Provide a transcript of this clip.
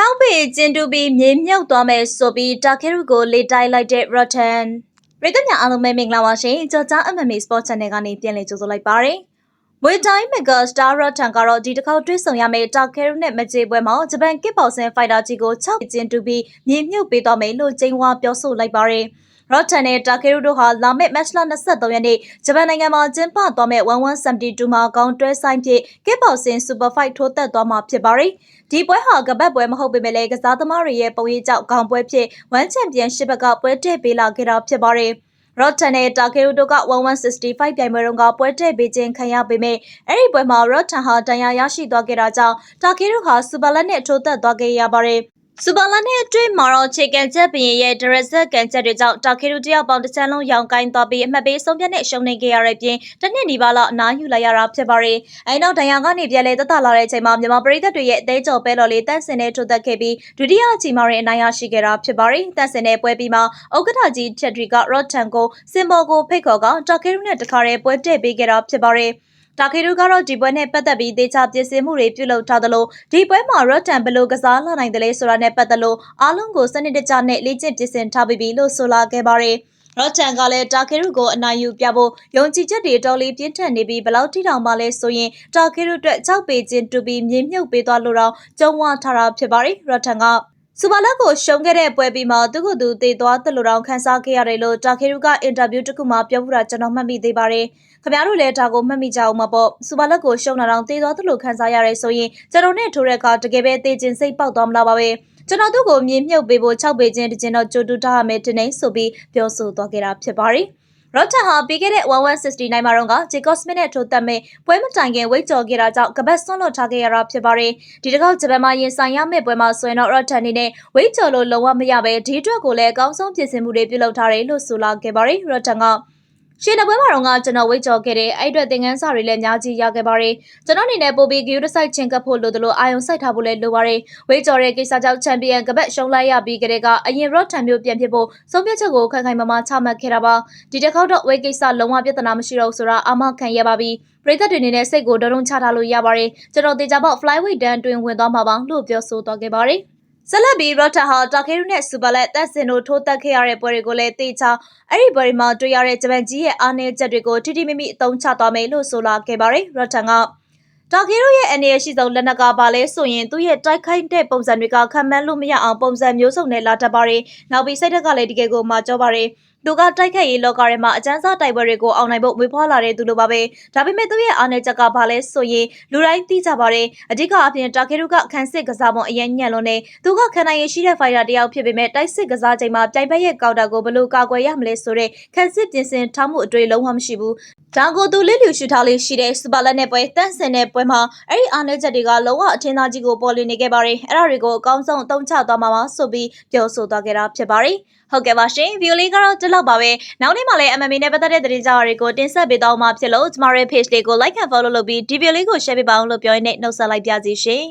6ပေကျင်းတူပြီးမြေမြုပ်သွားမယ်ဆိုပြီးတာခဲရုကိုလေတိုက်လိုက်တဲ့ Rotten ပြည်သူများအားလုံးပဲမင်္ဂလာပါရှင်ကြော်ကြား MMA Sport Channel ကနေပြန်လည်ကြိုဆိုလိုက်ပါရစေ မွေတိုင်းမဂါစတာရထန်ကတော့ဒီတစ်ခေါက်တွေ့ဆုံရမယ့်တာခဲရုနဲ့မကြေပွဲမှာဂျပန်ကစ်ဘောက်ဆင်ဖိုက်တာကြီးကို6ကျင်းတူပြီးမြေမြုပ်ပေးသွားမယ်လို့ကျင်းဝါပြောဆိုလိုက်ပါရစေရော့တန်နဲ့တာကေရူတို့ဟာလာမယ့်မတ်လ23ရက်နေ့ဂျပန်နိုင်ငံမှာကျင်းပသွားမယ့်1172မှာကောင်းတွဲဆိုင်ဖြစ်ကစ်ဘောက်ဆင်စူပါဖိုက်ထိုးသက်သွားမှာဖြစ်ပါတယ်။ဒီပွဲဟာကပတ်ပွဲမဟုတ်ပေမဲ့လည်းကစားသမားတွေရဲ့ပုံရိပ်ကြောင့်ကောင်းပွဲဖြစ်1ချန်ပီယံရှစ်ဘက်ကပွဲတည့်ပေးလာခဲ့တာဖြစ်ပါတယ်။ ရော့တန်နဲ့တာကေရူတို့က1165ပြိုင်ပွဲတုန်းကပွဲတည့်ပေးခြင်းခံရပေမဲ့အဲ့ဒီပွဲမှာရော့တန်ဟာတန်ရာရရှိသွားခဲ့တာကြောင့်တာကေရူဟာစူပါလက်နဲ့ထိုးသက်သွားခဲ့ရပါတယ်။ စူပါလာနဲ့အတွင်းမှာတော့ခြေကန်ချက်ပင်ရဲ့ဒရက်ဆက်ကန်ချက်တွေကြောင့်တာခေရူတယောက်ပေါင်းတစ်ချမ်းလုံးရောင်ကိုင်းသွားပြီးအမှတ်ပေးဆုံးဖြတ်နဲ့ရှုံးနေခဲ့ရတဲ့ပြင်တစ်နှစ်နီးပါးလောက်အနားယူလိုက်ရတာဖြစ်ပါတယ်။အဲနောက်ဒဏ်ရာကနေပြန်လဲတက်တာလာတဲ့အချိန်မှာမြန်မာပြည်သက်တွေရဲ့အသေးကြော်ပဲတော်လေးတန့်စင်နဲ့ထိုးသက်ခဲ့ပြီးဒုတိယအချိန်မှာရင်အနိုင်ရရှိခဲ့တာဖြစ်ပါတယ်။တန့်စင်နဲ့ပွဲပြီးမှာဥက္ကဋ္ဌကြီးချက်တွေကရော့တန်ကိုစင်ဘော်ကိုဖိတ်ခေါ်ကတာခေရူနဲ့တခါတည်းပွဲတည့်ပေးခဲ့တာဖြစ်ပါတယ်။ တာခေရုကတော့ဒီပွဲနဲ့ပတ်သက်ပြီးဒေချာပြင်ဆင်မှုတွေပြုလုပ်ထားသလိုဒီပွဲမှာရော့တန်ဘယ်လိုကစားလာနိုင်တယ်လဲဆိုတာနဲ့ပတ်သက်လို့အားလုံးကိုစနစ်တကျနဲ့လေ့ကျင့်ပြင်ဆင်ထားပြီးပြီလို့ဆိုလာခဲ့ပါတယ်။ရော့တန်ကလည်းတာခေရုကိုအနိုင်ယူပြဖို့ယုံကြည်ချက်တွေတော်လေးပြင်းထန်နေပြီးဘလောက်ထိတောင်မှလဲဆိုရင်တာခေရုအတွက်6ပေချင်းတူပြီးမြင်းမြုပ်ပေးသွားလို့တော့ကြုံဝါထားတာဖြစ်ပါတယ်။ရော့တန်က စူပါလက်ကိုရှုံးခဲ့တဲ့ပွဲပြီးမှသူကသူတည်သွားသလိုတောင်ခန်းစားခဲ့ရတယ်လို့တာခေရုကအင်တာဗျူးတစ်ခုမှပြောပြတာကျွန်တော်မှတ်မိသေးပါတယ်။ခင်ဗျားတို့လည်းဒါကိုမှတ်မိကြအောင်မပေါ့။စူပါလက်ကိုရှုံးတာတောင်တည်သွားသလိုခန်းစားရတယ်ဆိုရင်ကျွန်တော်နဲ့ထိုးတဲ့အခါတကယ်ပဲတည်ကျင်စိတ်ပေါက်သွားမလားပါပဲ။ကျွန်တော်တို့ကိုမြေမြုပ်ပေးဖို့6ပေချင်းတကျင်တော့ကြိုတူထားရမယ်တင်နေဆိုပြီးပြောဆိုသွားခဲ့တာဖြစ်ပါတယ်။ ရော့တန်ဟာပြီးခဲ့တဲ့1169မှာတော့ကဂျေကော့စမစ်နဲ့ထိုးတက်မဲ့ပွဲမတိုင်ခင်ဝိတ်ကြော်ခဲ့တာကြောင့်ကပတ်ဆွန့်လွတ်ထားခဲ့ရတာဖြစ်ပါတယ်။ဒီတစ်ခေါက်ဂျပန်မှာရင်ဆိုင်ရမယ့်ပွဲမှာဆိုရင်တော့ရော့တန်အနေနဲ့ဝိတ်ကြော်လို့လုံးဝမရပဲဒီအတွက်ကိုလည်းအကောင်းဆုံးပြင်ဆင်မှုတွေပြုလုပ်ထားတယ်လို့ဆိုလာခဲ့ပါတယ်။ရော့တန်က ရှင်တပွဲမှာတော့ကျွန်တော်ဝိတ်ကြော်ခဲ့တဲ့အဲ့အတွက်သင်ခန်းစာတွေလည်းအများကြီးရခဲ့ပါတယ်ကျွန်တော်အနေနဲ့ပိုပြီးဂီယူတစ်ဆိုင်ချင်းကပ်ဖို့လိုသလိုအာယုံစိုက်ထားဖို့လည်းလိုပါတယ်ဝိတ်ကြော်တဲ့ကိစ္စကြောင့်ချန်ပီယံကပတ်ရှုံးလိုက်ရပြီးကြတဲ့ကအရင်ရော့ထန်မျိုးပြန်ဖြစ်ဖို့ဆုံးဖြတ်ချက်ကိုခိုင်ခိုင်မာမာချမှတ်ခဲ့တာပါဒီတစ်ခေါက်တော့ဝိတ်ကိစ္စလုံးဝပြဿနာမရှိတော့ဆိုတာအမခံရပါပြီပရိသတ်တွေအနေနဲ့စိတ်ကိုဒုံချထားလို့ရပါတယ်ကျွန်တော်တေချာပေါက် flyweight တန်းတွင်ဝင်သွားမှာပါလို့ပြောဆိုသွားခဲ့ပါတယ် ဆက်လက်ပြီးရော့တာဟာတာကေရူနဲ့စူပါလက်တက်စင်တို့ထိုးတက်ခဲ့ရတဲ့ပွဲတွေကိုလည်းတေချာအဲ့ဒီပွဲတွေမှာတွေ့ရတဲ့ဂျပန်ကြီးရဲ့အားနည်းချက်တွေကိုထိထိမိမိအသုံးချသွားမယ်လို့ဆိုလာခဲ့ပါတယ်ရော့တန်ကတာကေရိုရဲ့အနေရရှိဆုံးလက်နက်ကပါလဲဆိုရင်သူ့ရဲ့တိုက်ခိုက်တဲ့ပုံစံတွေကခံမှန်းလို့မရအောင်ပုံစံမျိုးစုံနဲ့လာတတ်ပါတယ်။နောက်ပြီးစိတ်ဓာတ်ကလည်းတကယ်ကိုမှကြောပါတယ်။သူကတိုက်ခတ်ရေးလောကထဲမှာအကျန်းစားတိုက်ပွဲတွေကိုအောင်နိုင်ဖို့မွေးဖွားလာတဲ့သူလိုပါပဲဒါပေမဲ့သူ့ရဲ့အားနည်းချက်ကဘာလဲဆိုရင်လူတိုင်းသိကြပါတယ်အဓိကအပြင်တာကေရုကခန်းစစ်ကစားပုံအရင်ညံ့လွန်းနေသူကခံနိုင်ရရှိတဲ့ဖိုင်တာတယောက်ဖြစ်ပေမဲ့တိုက်စစ်ကစားချိန်မှာပြိုင်ဘက်ရဲ့ကောက်တာကိုဘယ်လိုကာကွယ်ရမလဲဆိုတဲ့ခန်းစစ်ပြင်ဆင်ထားမှုအတွေ့လုံးဝမရှိဘူးဒါကိုသူလစ်လျူရှူထားလေးရှိတဲ့စူပါလက်နဲ့ပွဲတန့်စင်တဲ့ပွဲမှာအဲ့ဒီအားနည်းချက်တွေကလုံးဝအထင်သာကြီးကိုပေါ်လွင်နေခဲ့ပါတယ်အဲ့ဒါတွေကိုအကောင်းဆုံးအသုံးချသွားမှာပါဆိုပြီးပြောဆိုသွားခဲ့တာဖြစ်ပါတယ် ဟုတ်ကဲ့ပါရှင်ဗီဒီယိုလေးကတော့ဒီလောက်ပါပဲနောက်နေ့မှလည်း MMA နဲ့ပတ်သက်တဲ့သတင်းကြအရာတွေကိုတင်ဆက်ပေးသွားမှာဖြစ်လို့ကျမတို့ရဲ့ page လေးကို like and follow လုပ်ပြီးဒီဗီဒီယိုလေးကို share ပေးပါအောင်လို့ပြောရင်းနဲ့နှုတ်ဆက်လိုက်ပါစီရှင်